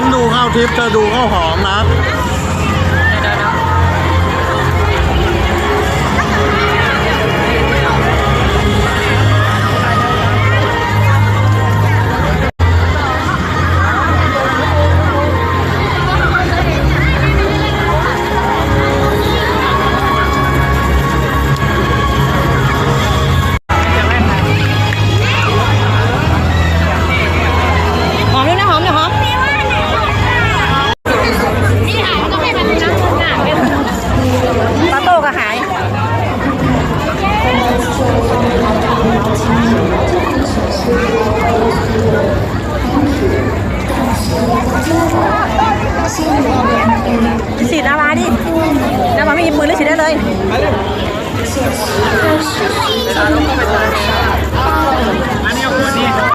นั้นดูข้าวทิพย์จะดูข้าวหอมนะ ฉีดอะไรดิน้ำมันไม่หยิบมือเลยฉีดได้เลย